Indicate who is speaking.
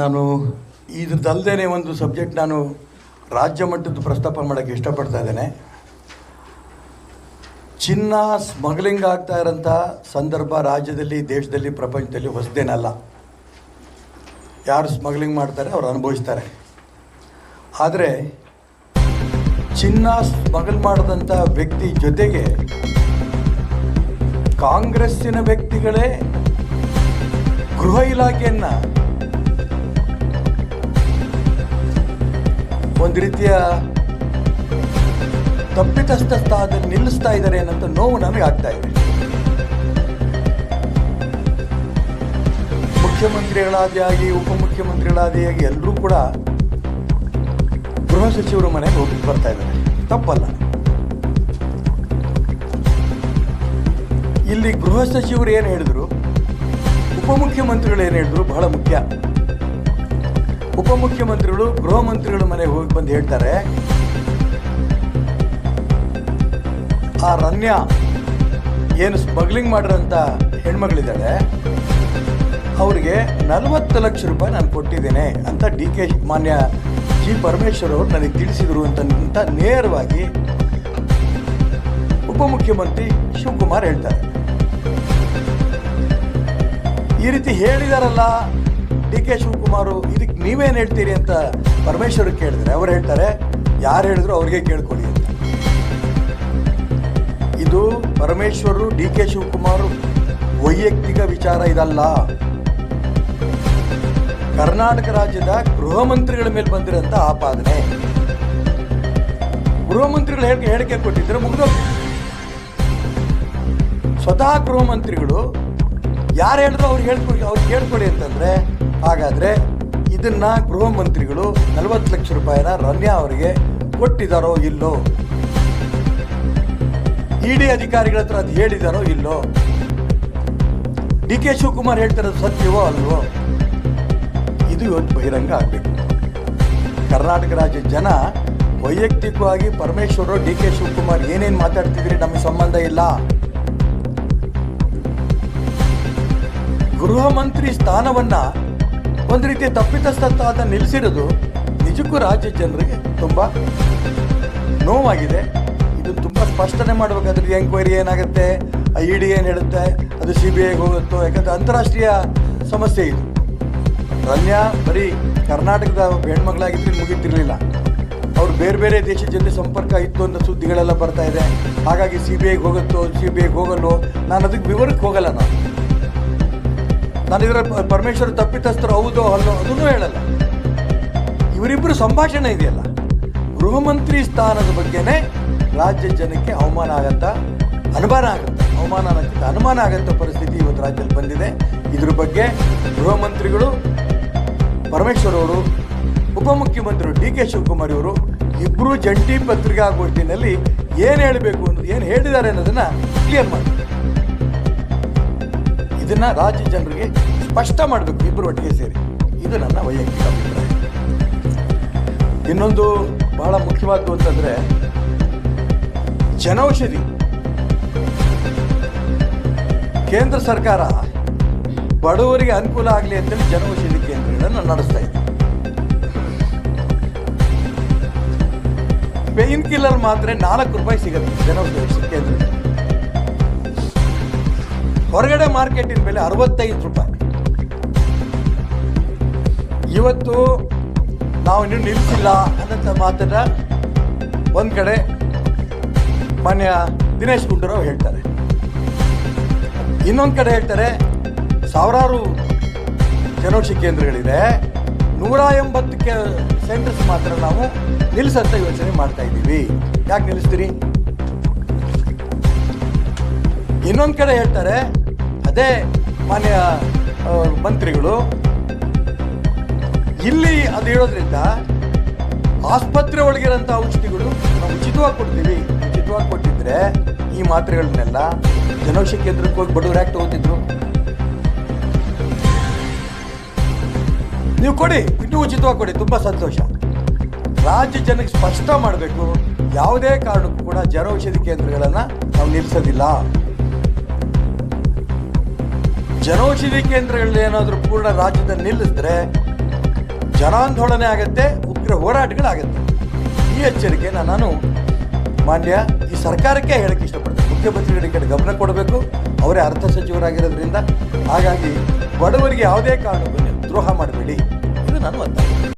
Speaker 1: ನಾನು ಇದ್ರದ್ದಲ್ಲದೇ ಒಂದು ಸಬ್ಜೆಕ್ಟ್ ನಾನು ರಾಜ್ಯ ಮಟ್ಟದ್ದು ಪ್ರಸ್ತಾಪ ಮಾಡೋಕ್ಕೆ ಇಷ್ಟಪಡ್ತಾ ಇದ್ದೇನೆ. ಚಿನ್ನ ಸ್ಮಗ್ಲಿಂಗ್ ಆಗ್ತಾ ಇರೋಂಥ ಸಂದರ್ಭ ರಾಜ್ಯದಲ್ಲಿ, ದೇಶದಲ್ಲಿ, ಪ್ರಪಂಚದಲ್ಲಿ ಹೊಸದೇನಲ್ಲ. ಯಾರು ಸ್ಮಗ್ಲಿಂಗ್ ಮಾಡ್ತಾರೆ, ಅವ್ರು ಅನುಭವಿಸ್ತಾರೆ. ಆದರೆ ಚಿನ್ನ ಸ್ಮಗಲ್ ಮಾಡಿದಂಥ ವ್ಯಕ್ತಿ ಜೊತೆಗೆ ಕಾಂಗ್ರೆಸ್ಸಿನ ವ್ಯಕ್ತಿಗಳೇ ಗೃಹ ಇಲಾಖೆಯನ್ನು ಒಂದು ರೀತಿಯ ತಪ್ಪಿತಸ್ಥ ನಿಲ್ಲಿಸ್ತಾ ಇದ್ದಾರೆ ಅನ್ನಂತ ನೋವು ನಮಗೆ ಆಗ್ತಾ ಇದೆ. ಮುಖ್ಯಮಂತ್ರಿಗಳಾದಿಯಾಗಿ ಉಪಮುಖ್ಯಮಂತ್ರಿಗಳಾದಿಯಾಗಿ ಎಲ್ಲರೂ ಕೂಡ ಗೃಹ ಸಚಿವರ ಮನೆಗೆ ಹೋಗಿ ಬರ್ತಾ ಇದ್ದಾರೆ. ತಪ್ಪಲ್ಲ. ಇಲ್ಲಿ ಗೃಹ ಸಚಿವರು ಏನು ಹೇಳಿದ್ರು? ಉಪಮುಖ್ಯಮಂತ್ರಿಗಳು ಏನು ಹೇಳಿದ್ರು? ಬಹಳ ಮುಖ್ಯ. ಉಪಮುಖ್ಯಮಂತ್ರಿಗಳು, ಗೃಹ ಮಂತ್ರಿಗಳ ಮನೆಗೆ ಹೋಗಿ ಬಂದು ಹೇಳ್ತಾರೆ, ಆ ರನ್ಯ ಏನು ಸ್ಮಗ್ಲಿಂಗ್ ಮಾಡಿರೋಂಥ ಹೆಣ್ಮಗಳಿದ್ದಾಳೆ, ಅವರಿಗೆ ನಲವತ್ತು ಲಕ್ಷ ರೂಪಾಯಿ ನಾನು ಕೊಟ್ಟಿದ್ದೇನೆ ಅಂತ ಡಿ ಕೆ ಮಾನ್ಯ ಜಿ ಪರಮೇಶ್ವರ್ ಅವರು ನನಗೆ ತಿಳಿಸಿದರು ಅಂತ ನೇರವಾಗಿ ಉಪಮುಖ್ಯಮಂತ್ರಿ ಶಿವಕುಮಾರ್ ಹೇಳ್ತಾರೆ. ಈ ರೀತಿ ಹೇಳಿದಾರಲ್ಲ ಡಿ ಕೆ ಶಿವಕುಮಾರ್ ಇದಕ್ಕೆ ನೀವೇನು ಹೇಳ್ತೀರಿ ಅಂತ ಪರಮೇಶ್ವರ್ ಕೇಳಿದ್ರೆ, ಅವ್ರು ಹೇಳ್ತಾರೆ, ಯಾರು ಹೇಳಿದ್ರು ಅವ್ರಿಗೆ ಕೇಳ್ಕೊಳ್ಳಿ ಅಂತ. ಇದು ಪರಮೇಶ್ವರರು ಡಿ ಕೆ ಶಿವಕುಮಾರ್ ವೈಯಕ್ತಿಕ ವಿಚಾರ ಇದಲ್ಲ. ಕರ್ನಾಟಕ ರಾಜ್ಯದ ಗೃಹ ಮಂತ್ರಿಗಳ ಮೇಲೆ ಬಂದಿರೋಂಥ ಆಪಾದನೆ ಗೃಹ ಮಂತ್ರಿಗಳು ಹೇಳಿಕೆ ಹೇಳಿಕೆ ಕೊಟ್ಟಿದ್ರೆ ಮುಗಿದು ಸ್ವತಃ ಗೃಹ ಮಂತ್ರಿಗಳು ಯಾರು ಹೇಳಿದ್ರು ಅವ್ರು ಹೇಳ್ಕೊಡಿ ಅವ್ರು ಕೇಳ್ಕೊಡಿ ಅಂತಂದ್ರೆ ಹಾಗಾದ್ರೆ ಇದನ್ನ ಗೃಹ ಮಂತ್ರಿಗಳು ನಲವತ್ತು ಲಕ್ಷ ರೂಪಾಯಿನ ರನ್ಯಾ ಅವರಿಗೆ ಕೊಟ್ಟಿದ್ದಾರೋ ಇಲ್ಲೋ? ಇಡಿ ಅಧಿಕಾರಿಗಳ ಹತ್ರ ಅದು ಹೇಳಿದಾರೋ ಇಲ್ಲೋ? ಡಿ ಕೆ ಶಿವಕುಮಾರ್ ಹೇಳ್ತಿರೋದು ಸತ್ಯವೋ ಅಲ್ವೋ? ಇದು ಇವತ್ತು ಬಹಿರಂಗ ಆಗಬೇಕು. ಕರ್ನಾಟಕ ರಾಜ್ಯ ಜನ ವೈಯಕ್ತಿಕವಾಗಿ ಪರಮೇಶ್ವರ ಡಿ ಕೆ ಶಿವಕುಮಾರ್ ಏನೇನು ಮಾತಾಡ್ತಿದ್ರಿ, ನಮಗೆ ಸಂಬಂಧ ಇಲ್ಲ. ಗೃಹ ಮಂತ್ರಿ ಸ್ಥಾನವನ್ನ ಒಂದು ರೀತಿ ತಪ್ಪಿತಸ್ಥ ಸ್ಥಾನ ನಿಲ್ಲಿಸಿರೋದು ನಿಜಕ್ಕೂ ರಾಜ್ಯ ಜನರಿಗೆ ತುಂಬ ನೋವಾಗಿದೆ. ಇದು ತುಂಬ ಸ್ಪಷ್ಟನೆ ಮಾಡಬೇಕಾದ್ರೆ ಎಂಕ್ವೈರಿ ಏನಾಗುತ್ತೆ? ಇ ಡಿ ಏನು ಹೇಳುತ್ತೆ? ಅದು ಸಿ ಬಿ ಐಗೆ ಹೋಗುತ್ತೋ? ಯಾಕಂದ್ರೆ ಅಂತಾರಾಷ್ಟ್ರೀಯ ಸಮಸ್ಯೆ ಇದು. ರಮ್ಯಾ ಬರೀ ಕರ್ನಾಟಕದ ಹೆಣ್ಮಗಳಾಗಿದ್ರೆ ಮುಗಿತಿರ್ಲಿಲ್ಲ. ಅವ್ರು ಬೇರೆ ಬೇರೆ ದೇಶದ ಜೊತೆ ಸಂಪರ್ಕ ಇತ್ತು ಅಂತ ಸುದ್ದಿಗಳೆಲ್ಲ ಬರ್ತಾ ಇದೆ. ಹಾಗಾಗಿ ಸಿ ಬಿ ಐಗೆ ಹೋಗುತ್ತೋ? ಸಿ ಬಿ ಐಗೆ ಹೋಗಲ್ಲೋ? ನಾನು ಅದಕ್ಕೆ ವಿವರಕ್ಕೆ ಹೋಗಲ್ಲ ನಾನು. ನಾನು ಇದರ ಪರಮೇಶ್ವರ್ ತಪ್ಪಿತಸ್ಥರು ಹೌದು ಅಲ್ಲೋ ಅದನ್ನು ಹೇಳಲ್ಲ. ಇವರಿಬ್ಬರು ಸಂಭಾಷಣೆ ಇದೆಯಲ್ಲ. ಗೃಹಮಂತ್ರಿ ಸ್ಥಾನದ ಬಗ್ಗೆನೇ ರಾಜ್ಯ ಜನಕ್ಕೆ ಅವಮಾನ ಆಗತ್ತ? ಅನುಮಾನ ಆಗುತ್ತೆ? ಅವಮಾನ ಅನುಮಾನ ಆಗಂತ ಪರಿಸ್ಥಿತಿ ಇವತ್ತು ರಾಜ್ಯದಲ್ಲಿ ಬಂದಿದೆ. ಇದ್ರ ಬಗ್ಗೆ ಗೃಹ ಮಂತ್ರಿಗಳು ಪರಮೇಶ್ವರ್ ಅವರು ಉಪಮುಖ್ಯಮಂತ್ರಿ ಡಿ ಕೆ ಶಿವಕುಮಾರ್ ಇವರು ಇಬ್ಬರು ಜಂಟಿ ಪತ್ರಿಕಾಗೋಷ್ಠಿನಲ್ಲಿ ಏನು ಹೇಳಬೇಕು ಅನ್ನೋದು, ಏನು ಹೇಳಿದ್ದಾರೆ ಅನ್ನೋದನ್ನು ಕ್ಲಿಯರ್ ಮಾಡಿ. ಇದನ್ನ ರಾಜ್ಯ ಜನರಿಗೆ ಸ್ಪಷ್ಟ ಮಾಡಬೇಕು ಇಬ್ಬರು ಒಟ್ಟಿಗೆ ಸೇರಿ. ಇದು ನನ್ನ ವೈಯಕ್ತಿಕ ಅಭಿಪ್ರಾಯ. ಇನ್ನೊಂದು ಬಹಳ ಮುಖ್ಯವಾದ್ದು ಅಂತಂದ್ರೆ, ಜನೌಷಧಿ. ಕೇಂದ್ರ ಸರ್ಕಾರ ಬಡವರಿಗೆ ಅನುಕೂಲ ಆಗಲಿ ಅಂತೇಳಿ ಜನೌಷಧಿ ಕೇಂದ್ರಗಳನ್ನು ನಡೆಸ್ತಾ ಇದೆ. ಪೇನ್ ಕಿಲ್ಲರ್ ಮಾತ್ರ ನಾಲ್ಕು ರೂಪಾಯಿ ಸಿಗುತ್ತೆ ಜನೌಷಧಿ ಕೇಂದ್ರ ಹೊರಗಡೆ ಮಾರ್ಕೆಟಿನ ಬೆಲೆ ಅರವತ್ತೈದು ರೂಪಾಯಿ. ಇವತ್ತು ನಾವು ಇನ್ನೂ ನಿಲ್ಲಿಸಿಲ್ಲ ಅನ್ನೋಂಥ ಮಾತನ್ನ ಒಂದು ಕಡೆ ಮಾನ್ಯ ದಿನೇಶ್ ಗುಂಡೂರಾವ್ ಹೇಳ್ತಾರೆ. ಇನ್ನೊಂದು ಕಡೆ ಹೇಳ್ತಾರೆ, ಸಾವಿರಾರು ಜನೌಷಧಿ ಕೇಂದ್ರಗಳಿದೆ, ನೂರ ಎಂಬತ್ತು ಕೆ ಸೆಂಟರ್ಸ್ ಮಾತ್ರ ನಾವು ನಿಲ್ಲಿಸಂತ ಯೋಚನೆ ಮಾಡ್ತಾ ಇದ್ದೀವಿ. ಯಾಕೆ ನಿಲ್ಲಿಸ್ತೀರಿ? ಇನ್ನೊಂದು ಕಡೆ ಹೇಳ್ತಾರೆ ಅದೇ ಮಾನ್ಯ ಮಂತ್ರಿಗಳು. ಇಲ್ಲಿ ಅದು ಹೇಳೋದ್ರಿಂದ ಆಸ್ಪತ್ರೆ ಒಳಗಿರೋಂಥ ಔಷಧಿಗಳು ನಾವು ಉಚಿತವಾಗಿ ಕೊಡ್ತೀವಿ. ಉಚಿತವಾಗಿ ಕೊಟ್ಟಿದ್ರೆ ಈ ಮಾತ್ರೆಗಳನ್ನೆಲ್ಲ ಜನೌಷಧಿ ಕೇಂದ್ರಕ್ಕೆ ಹೋಗಿ ಬಡವರು ಯಾಕೆ ತಗೋತಿದ್ರು? ನೀವು ಕೊಡಿ, ಇನ್ನೂ ಉಚಿತವಾಗಿ ಕೊಡಿ, ತುಂಬ ಸಂತೋಷ. ರಾಜ್ಯ ಜನಕ್ಕೆ ಸ್ಪಷ್ಟ ಮಾಡಬೇಕು, ಯಾವುದೇ ಕಾರಣಕ್ಕೂ ಕೂಡ ಜನೌಷಧಿ ಕೇಂದ್ರಗಳನ್ನು ನಾವು ನಿಲ್ಲಿಸೋದಿಲ್ಲ. ಜನೌಷಧಿ ಕೇಂದ್ರಗಳಲ್ಲಿ ಏನಾದರೂ ಪೂರ್ಣ ರಾಜ್ಯದಲ್ಲಿ ನಿಲ್ಲಿಸಿದ್ರೆ ಜನಾಂದೋಲನೆ ಆಗುತ್ತೆ, ಉಗ್ರ ಹೋರಾಟಗಳಾಗತ್ತೆ. ಈ ಎಚ್ಚರಿಕೆನ ನಾನು ಮಾನ್ಯ ಈ ಸರ್ಕಾರಕ್ಕೆ ಹೇಳಕ್ಕೆ ಇಷ್ಟಪಡ್ತೀನಿ. ಮುಖ್ಯಮಂತ್ರಿಗಳ ಕಡೆ ಗಮನ ಕೊಡಬೇಕು. ಅವರೇ ಅರ್ಥ ಸಚಿವರಾಗಿರೋದ್ರಿಂದ. ಹಾಗಾಗಿ ಬಡವರಿಗೆ ಯಾವುದೇ ಕಾರಣಕ್ಕೂ ದ್ರೋಹ ಮಾಡಬೇಡಿ. ಇದು ನಾನು ಒತ್ತಾಯ.